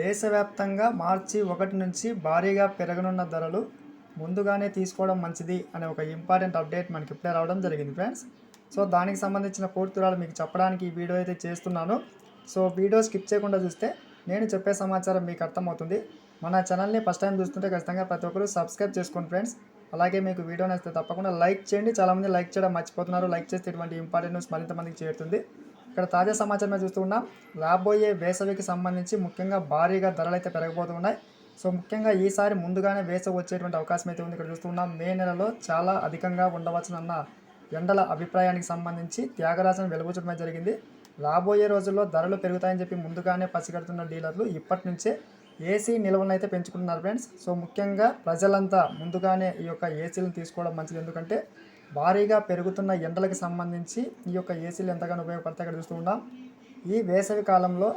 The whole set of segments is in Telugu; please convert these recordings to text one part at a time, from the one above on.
దేశవ్యాప్తంగా మార్చి ఒకటి నుంచి భారీగా పెరగనున్న ధరలు ముందుగానే తీసుకోవడం మంచిది అనే ఒక ఇంపార్టెంట్ అప్డేట్ మనకి ఇప్పుడే రావడం జరిగింది ఫ్రెండ్స్. సో దానికి సంబంధించిన పూర్తి వివరాలు మీకు చెప్పడానికి ఈ వీడియో అయితే చేస్తున్నాను. సో వీడియో స్కిప్ చేయకుండా చూస్తే నేను చెప్పే సమాచారం మీకు అర్థమవుతుంది. మన ఛానల్ని ఫస్ట్ టైం చూస్తుంటే ఖచ్చితంగా ప్రతి ఒక్కరు సబ్స్క్రైబ్ చేసుకోండి ఫ్రెండ్స్. అలాగే మీకు వీడియో నచ్చితే తప్పకుండా లైక్ చేయండి. చాలామంది లైక్ చేయడం మర్చిపోతున్నారు. లైక్ చేస్తే ఇటువంటి ఇంపార్టెంట్ న్యూస్ మరింత మందికి చేరుతుంది. ఇక్కడ తాజా సమాచారం చూస్తూ ఉన్నాం. రాబోయే వేసవికి సంబంధించి ముఖ్యంగా భారీగా ధరలు అయితే పెరగబోతున్నాయి సో ముఖ్యంగా ఈసారి ముందుగానే వేసవి వచ్చేటువంటి అవకాశం అయితే ఉంది. ఇక్కడ చూస్తున్నాం మే నెలలో చాలా అధికంగా ఉండవచ్చునన్న ఎండల అభిప్రాయానికి సంబంధించి త్యాగరాజను వెలుగుచడమే జరిగింది. రాబోయే రోజుల్లో ధరలు పెరుగుతాయని చెప్పి ముందుగానే పసిగడుతున్న డీలర్లు ఇప్పటి నుంచే ఏసీ నిల్వలను అయితే పెంచుకుంటున్నారు ఫ్రెండ్స్. సో ముఖ్యంగా ప్రజలంతా ముందుగానే ఈ యొక్క ఏసీలను తీసుకోవడం మంచిది. ఎందుకంటే భారీగా పెరుగుతున్న ఎండలకు సంబంధించి ఈ యొక్క ఏసీలు ఎంతగానో ఉపయోగపడతాయి ఇక్కడ చూస్తూ ఉన్నాం. ఈ వేసవి కాలంలో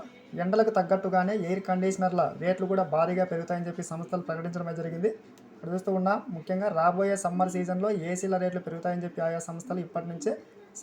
ఎండలకు తగ్గట్టుగానే ఎయిర్ కండిషనర్ల రేట్లు కూడా భారీగా పెరుగుతాయని చెప్పి సంస్థలు ప్రకటించడం జరిగింది. ఇక్కడ చూస్తూ ఉన్నాం. ముఖ్యంగా రాబోయే సమ్మర్ సీజన్లో ఏసీల రేట్లు పెరుగుతాయని చెప్పి ఆయా సంస్థలు ఇప్పటి నుంచే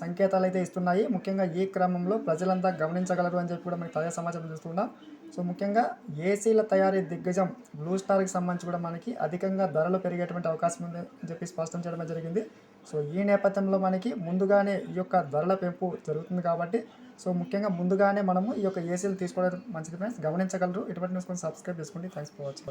సంకేతాలు అయితే ఇస్తున్నాయి. ముఖ్యంగా ఈ క్రమంలో ప్రజలంతా గమనించగలరు అని చెప్పి కూడా మనకి తాజా సమాచారం చూస్తున్నాం సో ముఖ్యంగా ఏసీల తయారీ దిగ్గజం బ్లూ స్టార్కి సంబంధించి కూడా మనకి అధికంగా ధరలు పెరిగేటువంటి అవకాశం ఉంది అని చెప్పి స్పష్టం చేయడం జరిగింది. సో ఈ నేపథ్యంలో మనకి ముందుగానే ఈ యొక్క ధరల పెంపు జరుగుతుంది కాబట్టి సో ముఖ్యంగా ముందుగానే మనము ఈ యొక్క ఏసీలు తీసుకోవడం మంచిది ఫ్రెండ్స్ గమనించగలరు. ఇటువంటి న్యూస్ కొంచెం సబ్స్క్రైబ్ చేసుకోండి. Thanks for watching